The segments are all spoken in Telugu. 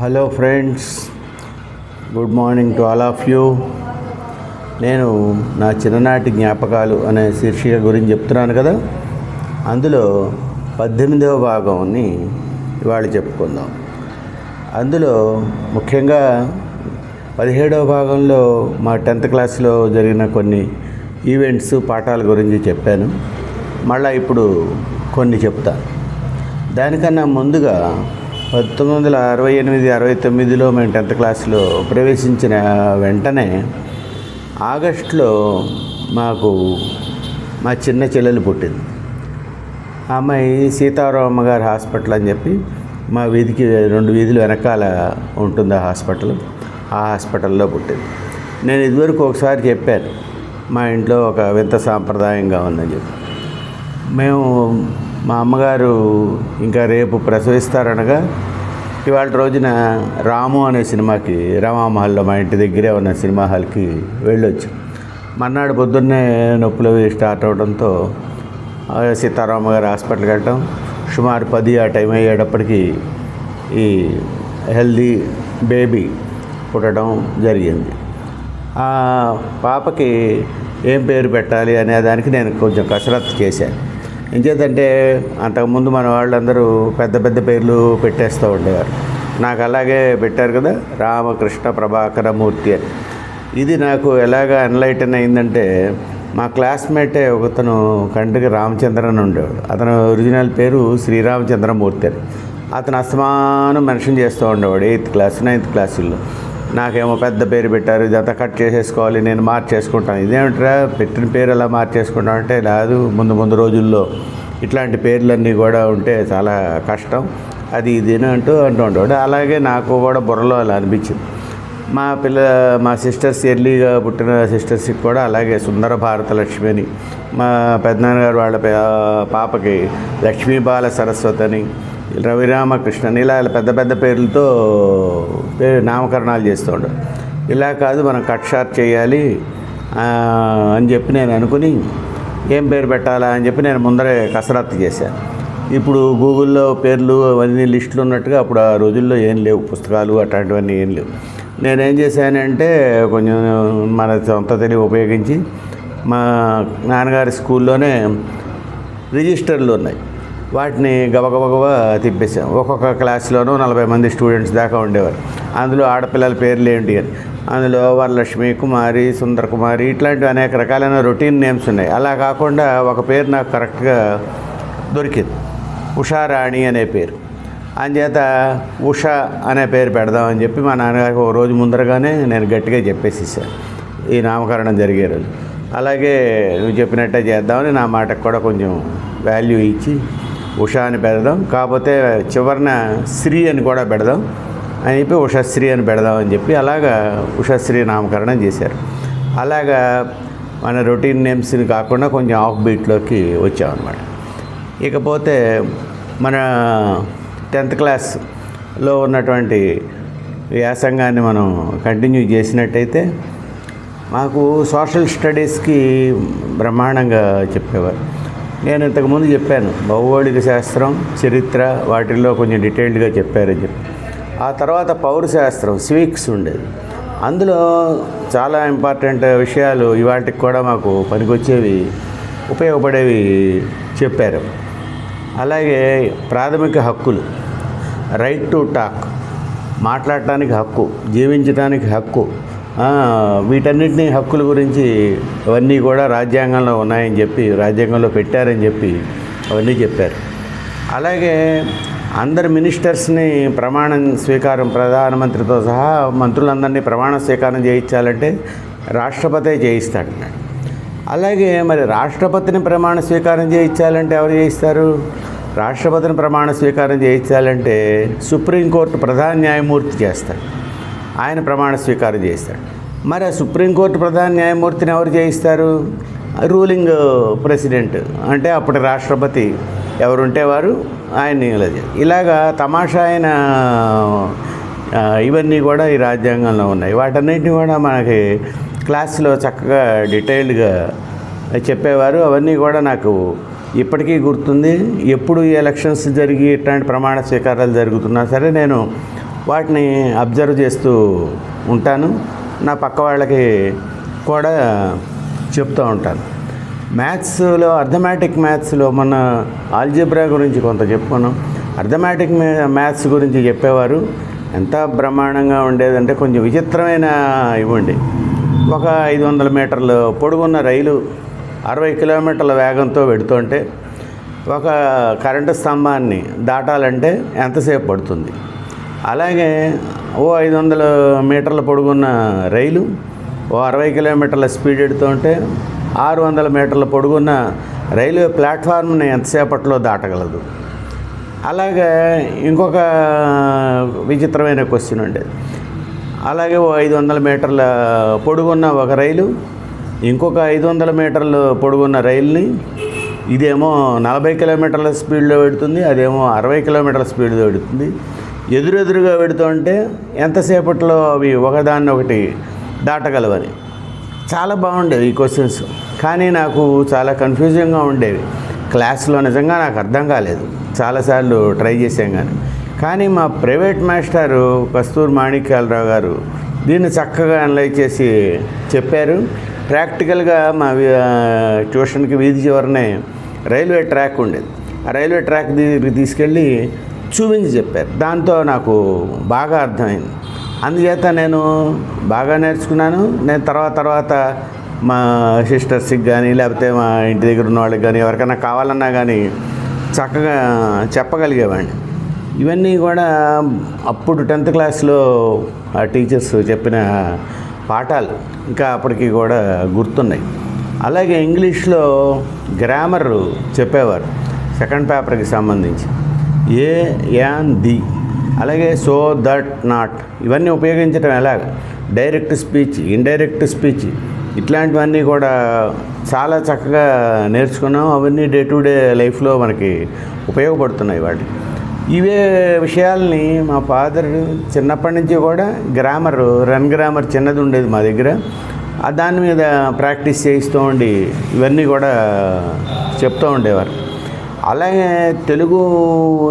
Hello friends good morning to all of you నేను నా చిన్ననాటి జ్ఞాపకాలు అనే శీర్షిక గురించి చెప్తున్నాను కదా. అందులో పద్దెనిమిదవ భాగంని ఇవాళ చెప్పుకుందాం. అందులో ముఖ్యంగా పదిహేడవ భాగంలో మా టెన్త్ క్లాస్లో జరిగిన కొన్ని ఈవెంట్స్ పాఠాల గురించి చెప్పాను. మళ్ళీ ఇప్పుడు కొన్ని చెప్తాను. దానికన్నా ముందుగా పంతొమ్మిది వందల అరవై ఎనిమిది అరవై తొమ్మిదిలో మేము టెన్త్ క్లాస్లో ప్రవేశించిన వెంటనే ఆగస్టులో మాకు మా చిన్న చెల్లెలు పుట్టింది. ఆ అమ్మాయి సీతారామ గారి హాస్పిటల్ అని చెప్పి మా వీధికి రెండు వీధులు వెనకాల ఉంటుంది ఆ హాస్పిటల్ ఆ హాస్పిటల్లో పుట్టింది. నేను ఇదివరకు ఒకసారి చెప్పాను మా ఇంట్లో ఒక వింత సాంప్రదాయంగా ఉందని చెప్పి. మేము మా అమ్మగారు ఇంకా రేపు ప్రసవిస్తారనగా ఇవాళ రోజున రాము అనే సినిమాకి రామామహల్లో మా ఇంటి దగ్గరే ఉన్న సినిమా హాల్కి వెళ్ళొచ్చు. మర్నాడు పొద్దున్నే నొప్పులు స్టార్ట్ అవడంతో సీతారామ గారు హాస్పిటల్కి వెళ్ళటం సుమారు పది ఆ టైం అయ్యేటప్పటికి ఈ హెల్దీ బేబీ పుట్టడం జరిగింది. ఆ పాపకి ఏం పేరు పెట్టాలి అనే దానికి నేను కొంచెం కసరత్తు చేశాను. ఇంకేదంటే అంతకుముందు మన వాళ్ళందరూ పెద్ద పెద్ద పేర్లు పెట్టేస్తూ ఉండేవారు. నాకు అలాగే పెట్టారు కదా రామకృష్ణ ప్రభాకర మూర్తి అని. ఇది నాకు ఎలాగ ఎన్లైటన్ అయిందంటే మా క్లాస్మేటే ఒకతను కంటికి రామచంద్రన్ ఉండేవాడు. అతను ఒరిజినల్ పేరు శ్రీరామచంద్రమూర్తి అని. అతను అస్తమానం మెన్షన్ చేస్తూ ఉండేవాడు ఎయిత్ క్లాస్ నైన్త్ క్లాసుల్లో. నాకేమో పెద్ద పేరు పెట్టారు ఇదంతా కట్ చేసేసుకోవాలి నేను మార్చేసుకుంటాను. ఇదేమిట్రా? పెట్టిన పేరు ఎలా మార్చేసుకుంటాం అంటే లేదు ముందు ముందు రోజుల్లో ఇట్లాంటి పేర్లన్నీ కూడా ఉంటే చాలా కష్టం. అది ఇది అంటూ అంటూ అలాగే నాకు కూడా బుర్రలో అలా అనిపించింది. మా పిల్ల మా సిస్టర్స్ ఎర్లీగా పుట్టిన సిస్టర్స్కి కూడా అలాగే సుందర భారత లక్ష్మి అని. మా పెద్దనాన్నగారు వాళ్ళ పాపకి లక్ష్మీబాల సరస్వతి అని. రవిరామకృష్ణన్ ఇలా పెద్ద పెద్ద పేర్లతో నామకరణాలు చేస్తూ ఉంటారు ఇలా కాదు మనం కట్ షార్ట్ చేయాలి అని చెప్పి నేను అనుకుని ఏం పేరు పెట్టాలా అని చెప్పి నేను ముందరే కసరత్తు చేశాను ఇప్పుడు గూగుల్లో పేర్లు అవన్నీ లిస్టులు ఉన్నట్టుగా అప్పుడు ఆ రోజుల్లో ఏం లేవు పుస్తకాలు అట్లాంటివన్నీ ఏం లేవు. నేనేం చేశానంటే కొంచెం మన సొంత తెలివి ఉపయోగించి మా నాన్నగారి స్కూల్లోనే రిజిస్టర్లు ఉన్నాయి. వాటిని గబగబగబ తిప్పేసాం ఒక్కొక్క క్లాస్లోనూ నలభై మంది స్టూడెంట్స్ దాకా ఉండేవారు. అందులో ఆడపిల్లల పేర్లు ఏంటి అని. అందులో వరలక్ష్మి కుమారి సుందర కుమారి ఇట్లాంటి అనేక రకాలైన రొటీన్ నేమ్స్ ఉన్నాయి. అలా కాకుండా ఒక పేరు నాకు కరెక్ట్గా దొరికింది. ఉషారాణి అనే పేరు. అంచేత ఉష అనే పేరు పెడదామని చెప్పి మా నాన్నగారికి ఒక రోజు ముందరగానే నేను గట్టిగా చెప్పేసేసాను. ఈ నామకరణం జరిగే రోజు అలాగే నువ్వు చెప్పినట్టే చేద్దామని నా మాటకు కూడా కొంచెం వాల్యూ ఇచ్చి ఉషా అని పెడదాం. కాకపోతే చివరిన శ్రీ అని కూడా పెడదాం. అని చెప్పి ఉషశ్రీ అని పెడదాం అని చెప్పి అలాగా ఉషశ్రీ నామకరణం చేశారు. అలాగా మన రొటీన్ నేమ్స్ని కాకుండా కొంచెం ఆఫ్ బీట్లోకి వచ్చామన్నమాట. ఇకపోతే మన టెన్త్ క్లాస్లో ఉన్నటువంటి వ్యాసంగాన్ని మనం కంటిన్యూ చేసినట్టయితే మాకు సోషల్ స్టడీస్కి బ్రహ్మాండంగా చెప్పేవారు. నేను ఇంతకుముందు చెప్పాను భౌగోళిక శాస్త్రం చరిత్ర వాటిల్లో కొంచెం డీటెయిల్డ్గా చెప్పారని చెప్పి. ఆ తర్వాత పౌరశాస్త్రం సివిక్స్ ఉండేది. అందులో చాలా ఇంపార్టెంట్ విషయాలు ఇవాటికి కూడా మాకు పనికొచ్చేవి ఉపయోగపడేవి చెప్పారు. అలాగే ప్రాథమిక హక్కులు రైట్ టు టాక్ మాట్లాడటానికి హక్కు జీవించడానికి హక్కు వీటన్నిటినీ హక్కుల గురించి అవన్నీ కూడా రాజ్యాంగంలో ఉన్నాయని చెప్పి రాజ్యాంగంలో పెట్టారని చెప్పి అవన్నీ చెప్పారు. అలాగే అందరు మినిస్టర్స్ని ప్రమాణం స్వీకారం ప్రధానమంత్రితో సహా మంత్రులందరినీ ప్రమాణ స్వీకారం చేయించాలంటే రాష్ట్రపతే చేయిస్తాడు. అలాగే మరి రాష్ట్రపతిని ప్రమాణ స్వీకారం చేయించాలంటే ఎవరు చేయిస్తారు? రాష్ట్రపతిని ప్రమాణ స్వీకారం చేయించాలంటే సుప్రీంకోర్టు ప్రధాన న్యాయమూర్తి చేస్తాడు. ఆయన ప్రమాణ స్వీకారం చేస్తాడు. మరి ఆ సుప్రీంకోర్టు ప్రధాన న్యాయమూర్తిని ఎవరు చేయిస్తారు రూలింగ్ ప్రెసిడెంట్. అంటే అప్పటి రాష్ట్రపతి ఎవరుంటే వారు ఆయన్ని ఇలాగా. తమాషా అయిన ఇవన్నీ కూడా ఈ రాజ్యాంగంలో ఉన్నాయి. వాటన్నిటిని కూడా మనకి క్లాస్లో చక్కగా డీటెయిల్డ్గా చెప్పేవారు. అవన్నీ కూడా నాకు ఇప్పటికీ గుర్తుంది. ఎప్పుడు ఈ ఎలక్షన్స్ జరిగి ఇట్లాంటి ప్రమాణ స్వీకారాలు జరుగుతున్నా సరే నేను వాటిని అబ్జర్వ్ చేస్తూ ఉంటాను. నా పక్క వాళ్ళకి కూడా చెప్తూ ఉంటాను. మ్యాథ్స్లో అర్థమాటిక్ మ్యాథ్స్లో మన ఆల్జిబ్రా గురించి కొంత చెప్పుకున్నాం. అర్థమాటిక్ మ్యాథ్స్ గురించి చెప్పేవారు. ఎంత బ్రహ్మాండంగా ఉండేదంటే కొంచెం విచిత్రమైన ఇవ్వండి. ఒక ఐదు వందల మీటర్లు పొడుగున్న రైలు అరవై కిలోమీటర్ల వేగంతో వెడుతుంటే ఒక కరెంటు స్తంభాన్ని దాటాలంటే ఎంతసేపు పడుతుంది? అలాగే ఓ ఐదు వందల మీటర్ల పొడుగున్న రైలు ఓ అరవై కిలోమీటర్ల స్పీడ్ ఉంటే ఆరు వందల మీటర్ల పొడుగున్న రైల్వే ప్లాట్ఫామ్ని ఎంతసేపట్లో దాటగలదు. అలాగే ఇంకొక విచిత్రమైన క్వశ్చన్ ఉండేది అలాగే ఓ ఐదు వందల మీటర్ల పొడుగున్న ఒక రైలు ఇంకొక ఐదు వందల మీటర్లు పొడుగున్న రైలుని ఇదేమో నలభై కిలోమీటర్ల స్పీడ్లో పెడుతుంది అదేమో అరవై కిలోమీటర్ల స్పీడ్లో పెడుతుంది ఎదురెదురుగా పెడుతుంటే ఎంతసేపట్లో అవి ఒకదాన్ని ఒకటి దాటగలవని. చాలా బాగుండేవి ఈ క్వశ్చన్స్ కానీ నాకు చాలా కన్ఫ్యూజింగ్గా ఉండేవి. క్లాస్లో నిజంగా నాకు అర్థం కాలేదు. చాలాసార్లు ట్రై చేసాం కానీ కానీ మా ప్రైవేట్ మాస్టారు కస్తూర్ మాణిక్యాలరావు గారు దీన్ని చక్కగా అనలైజ్ చేసి చెప్పారు. ప్రాక్టికల్గా మా ట్యూషన్కి వీధి చివరనే రైల్వే ట్రాక్ ఉండేది. ఆ రైల్వే ట్రాక్ దగ్గరికి తీసుకెళ్ళి చూపించి చెప్పారు. దాంతో నాకు బాగా అర్థమైంది. అందుచేత నేను బాగా నేర్చుకున్నాను. నేను తర్వాత తర్వాత మా సిస్టర్స్కి కానీ లేకపోతే మా ఇంటి దగ్గర ఉన్న వాళ్ళకి కానీ ఎవరికైనా కావాలన్నా కానీ చక్కగా చెప్పగలిగేవాడిని. ఇవన్నీ కూడా అప్పుడు టెన్త్ క్లాస్లో ఆ టీచర్స్ చెప్పిన పాఠాలు ఇంకా అప్పటికి కూడా గుర్తున్నాయి. అలాగే ఇంగ్లీష్లో గ్రామర్ చెప్పేవారు సెకండ్ పేపర్కి సంబంధించి. ఏ యాన్ ది అలాగే సో దట్ నాట్ ఇవన్నీ ఉపయోగించడం ఎలాగ డైరెక్ట్ స్పీచ్ ఇండైరెక్ట్ స్పీచ్ ఇట్లాంటివన్నీ కూడా చాలా చక్కగా నేర్చుకున్నాం. అవన్నీ డే టు డే లైఫ్లో మనకి ఉపయోగపడుతున్నాయి వాటి. ఇవే విషయాల్ని మా ఫాదర్ చిన్నప్పటి నుంచి కూడా గ్రామర్ రన్ గ్రామర్ చిన్నది ఉండేది మా దగ్గర. దాని మీద ప్రాక్టీస్ చేయిస్తూ ఉండి ఇవన్నీ కూడా చెప్తూ ఉండేవారు. అలాగే తెలుగు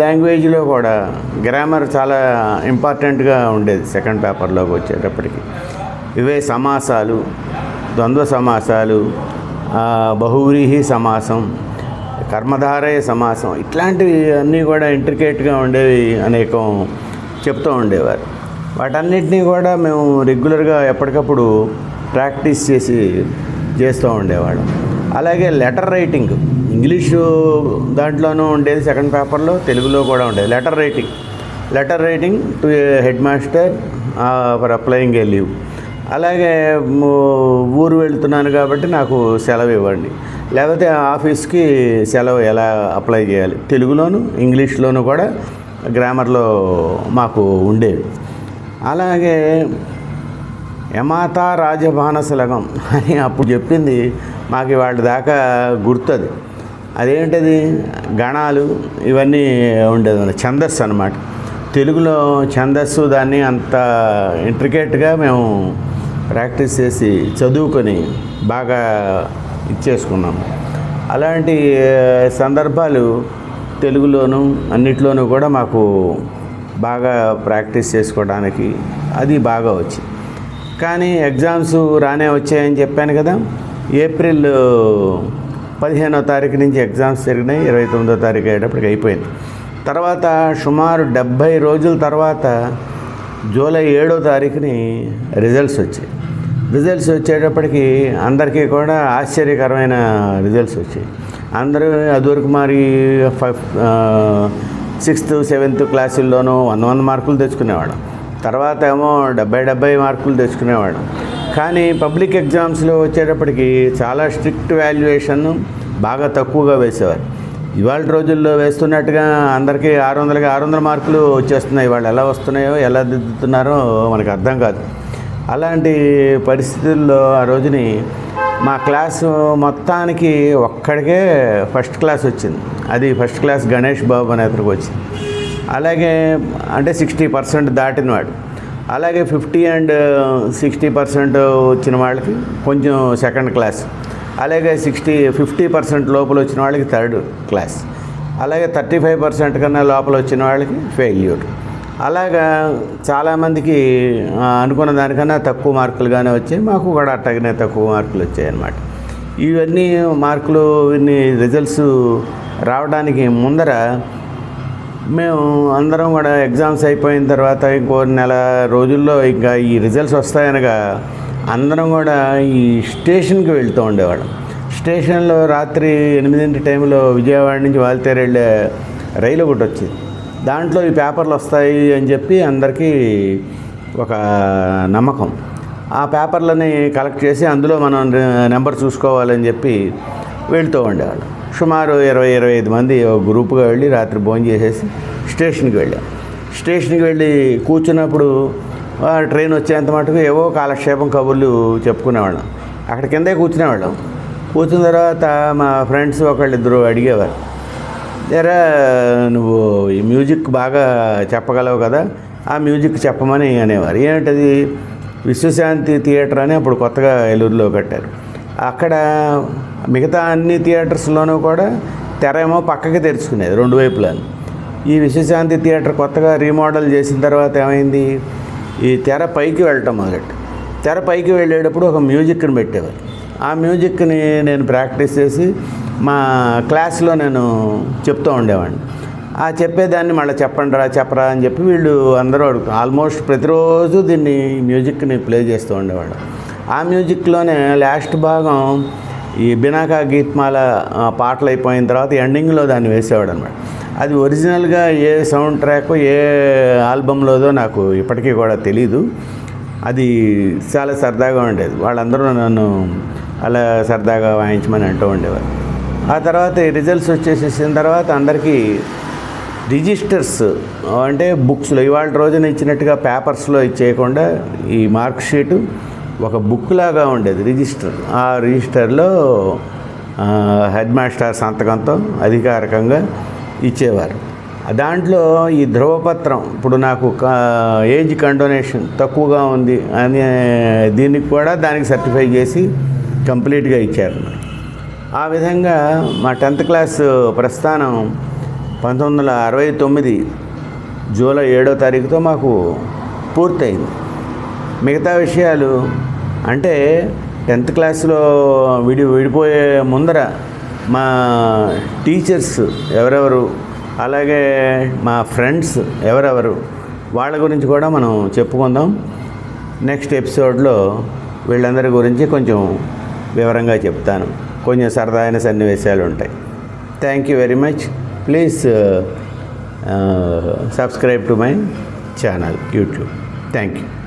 లాంగ్వేజ్లో కూడా గ్రామర్ చాలా ఇంపార్టెంట్గా ఉండేది సెకండ్ పేపర్లోకి వచ్చేటప్పటికి. ఇవే సమాసాలు ద్వంద్వ సమాసాలు బహువ్రీహి సమాసం కర్మధారయ సమాసం ఇట్లాంటివి అన్నీ కూడా ఇంట్రికేట్గా ఉండేవి అనేకం చెప్తూ ఉండేవారు. వాటన్నిటినీ కూడా మేము రెగ్యులర్గా ఎప్పటికప్పుడు ప్రాక్టీస్ చేసి చేస్తూ ఉండేవాళ్ళం. అలాగే లెటర్ రైటింగ్ ఇంగ్లీషు దాంట్లోనూ ఉండేది సెకండ్ పేపర్లో తెలుగులో కూడా ఉండేది. Letter writing. Letter writing to head master for applying a leave. అలాగే ఊరు వెళ్తున్నాను కాబట్టి నాకు సెలవు ఇవ్వండి. లేకపోతే ఆఫీస్కి సెలవు ఎలా అప్లై చేయాలి? తెలుగులోను ఇంగ్లీష్లోను కూడా గ్రామర్లో మాకు ఉండేవి. అలాగే యమాత రాజభానసలగం అని అప్పుడు చెప్పింది మాకు వాళ్ళ దాకా గుర్తుంది. అదేంటది? గణాలు ఇవన్నీ ఉండేది ఛందస్సు అనమాట తెలుగులో ఛందస్సు దాన్ని అంత ఇంట్రికేట్గా మేము ప్రాక్టీస్ చేసి చదువుకొని బాగా ఇచ్చేసుకున్నాము అలాంటి సందర్భాలు తెలుగులోను అన్నిట్లోనూ కూడా మాకు బాగా ప్రాక్టీస్ చేసుకోవడానికి అది బాగా వచ్చింది కానీ ఎగ్జామ్స్ రానే వచ్చాయని చెప్పాను కదా ఏప్రిల్ పదిహేనో తారీఖు నుంచి ఎగ్జామ్స్ జరిగినాయి ఇరవై తొమ్మిదో తారీఖు అయ్యేటప్పటికి అయిపోయింది. తర్వాత సుమారు డెబ్భై రోజుల తర్వాత జూలై ఏడో తారీఖుని రిజల్ట్స్ వచ్చాయి. రిజల్ట్స్ వచ్చేటప్పటికి అందరికీ కూడా ఆశ్చర్యకరమైన రిజల్ట్స్ వచ్చాయి. అందరూ అదివరకు మరి ఫైవ్ సిక్స్త్ సెవెంత్ క్లాసుల్లోనూ వంద వంద మార్కులు తెచ్చుకునేవాడు తర్వాత ఏమో డెబ్బై డెబ్బై మార్కులు తెచ్చుకునేవాడు కానీ పబ్లిక్ ఎగ్జామ్స్లో వచ్చేటప్పటికి చాలా స్ట్రిక్ట్ వాల్యుయేషన్ బాగా తక్కువగా వేసేవారు. ఇవాళ రోజుల్లో వేస్తున్నట్టుగా అందరికీ ఆరు వందలకి ఆరు వందల మార్కులు వచ్చేస్తున్నాయి. వాళ్ళు ఎలా వస్తున్నాయో ఎలా దిద్దుతున్నారో మనకు అర్థం కాదు. అలాంటి పరిస్థితుల్లో ఆ రోజుని మా క్లాసు మొత్తానికి ఒక్కడికే ఫస్ట్ క్లాస్ వచ్చింది. అది ఫస్ట్ క్లాస్ గణేష్ బాబు అనే అతనికి వచ్చింది. అలాగే అంటే సిక్స్టీ పర్సెంట్ దాటినవాడు. అలాగే fifty and uh, sixty percent వచ్చిన వాళ్ళకి కొంచెం సెకండ్ క్లాస్. అలాగే సిక్స్టీ ఫిఫ్టీ పర్సెంట్ లోపల వచ్చిన వాళ్ళకి థర్డ్ క్లాస్. అలాగే థర్టీ ఫైవ్ పర్సెంట్ కన్నా లోపల వచ్చిన వాళ్ళకి ఫెయిల్యూర్. అలాగా చాలామందికి uh, అనుకున్న దానికన్నా తక్కువ మార్కులుగానే వచ్చాయి. మాకు కూడా అట్టగానే తక్కువ మార్కులు వచ్చాయి అన్నమాట ఇవన్నీ మార్కులు ఇన్ని రిజల్ట్స్ రావడానికి ముందర మేము అందరం కూడా ఎగ్జామ్స్ అయిపోయిన తర్వాత ఇంకో నెల రోజుల్లో ఇంకా ఈ రిజల్ట్స్ వస్తాయనగా అందరం కూడా ఈ స్టేషన్కి వెళ్తూ ఉండేవాళ్ళం. స్టేషన్లో రాత్రి ఎనిమిదింటి టైంలో విజయవాడ నుంచి వాల్తేరు వెళ్ళే రైలు ఒకటి వచ్చింది. దాంట్లో ఈ పేపర్లు వస్తాయి అని చెప్పి అందరికీ ఒక నమ్మకం. ఆ పేపర్లని కలెక్ట్ చేసి అందులో మనం నెంబర్ చూసుకోవాలని చెప్పి వెళ్తూ ఉండేవాళ్ళం. సుమారు ఇరవై ఇరవై ఐదు మంది గ్రూప్గా వెళ్ళి రాత్రి భోజనం చేసేసి స్టేషన్కి వెళ్ళాం. స్టేషన్కి వెళ్ళి కూర్చున్నప్పుడు ట్రైన్ వచ్చేంత మటుకు ఏవో కాలక్షేపం కబుర్లు చెప్పుకునేవాళ్ళం. అక్కడ కిందే కూర్చునేవాళ్ళం. కూర్చున్న తర్వాత మా ఫ్రెండ్స్ ఒకళ్ళిద్దరు అడిగేవారు ఎరా నువ్వు ఈ మ్యూజిక్ బాగా చెప్పగలవు కదా ఆ మ్యూజిక్ చెప్పమని అనేవారు. ఏంటది? విశ్వశాంతి థియేటర్ అని అప్పుడు కొత్తగా ఏలూరులో కట్టారు. అక్కడ మిగతా అన్ని థియేటర్స్లోనూ కూడా తెర ఏమో పక్కకి తెరుచుకునేది రెండు వైపులను. ఈ విశ్వశాంతి థియేటర్ కొత్తగా రీమోడల్ చేసిన తర్వాత ఏమైంది? ఈ తెర పైకి వెళ్ళటం మొదలెట్టు. తెర పైకి వెళ్ళేటప్పుడు ఒక మ్యూజిక్ని పెట్టేవారు. ఆ మ్యూజిక్ని నేను ప్రాక్టీస్ చేసి మా క్లాస్లో నేను చెప్తూ ఉండేవాడిని. ఆ చెప్పేదాన్ని మళ్ళీ చెప్పండి రా చెప్పరా అని చెప్పి వీళ్ళు అందరూ అడుగు ఆల్మోస్ట్ ప్రతిరోజు దీన్ని మ్యూజిక్ని ప్లే చేస్తూ ఉండేవాడు ఆ మ్యూజిక్లోనే లాస్ట్ భాగం ఈ బినాకా గీత్మాల పాటలు అయిపోయిన తర్వాత ఎండింగ్లో దాన్ని వేసేవాడు అనమాట అది ఒరిజినల్గా ఏ సౌండ్ ట్రాక్ ఏ ఆల్బంలోదో నాకు ఇప్పటికీ కూడా తెలీదు. అది చాలా సరదాగా ఉండేది. వాళ్ళందరూ నన్ను అలా సరదాగా వాయించమని అంటూ ఉండేవారు. ఆ తర్వాత ఈ రిజల్ట్స్ వచ్చేసేసిన తర్వాత అందరికీ రిజిస్టర్స్ అంటే బుక్స్లో ఇవాళ రోజున ఇచ్చినట్టుగా పేపర్స్లో ఇచ్చేయకుండా ఈ మార్క్ షీటు ఒక బుక్ లాగా ఉండేది రిజిస్టర్ ఆ రిజిస్టర్లో హెడ్ మాస్టర్ సంతకంతో అధికారికంగా ఇచ్చేవారు. దాంట్లో ఈ ధ్రువపత్రం ఇప్పుడు నాకు ఏజ్ కండోనేషన్ తక్కువగా ఉంది అని దీనికి కూడా దానికి సర్టిఫై చేసి కంప్లీట్గా ఇచ్చారు. ఆ విధంగా మా టెన్త్ క్లాస్ ప్రస్థానం పంతొమ్మిది వందల అరవై తొమ్మిది జూలై ఏడో తారీఖుతో మాకు పూర్తయింది. మిగతా విషయాలు అంటే టెన్త్ క్లాస్లో విడి విడిపోయే ముందర మా టీచర్స్ ఎవరెవరు అలాగే మా ఫ్రెండ్స్ ఎవరెవరు వాళ్ళ గురించి కూడా మనం చెప్పుకుందాం. నెక్స్ట్ ఎపిసోడ్లో వీళ్ళందరి గురించి కొంచెం వివరంగా చెప్తాను. కొంచెం సరదాయిన సన్నివేశాలు ఉంటాయి. Thank you very much please subscribe to my channel YouTube thank you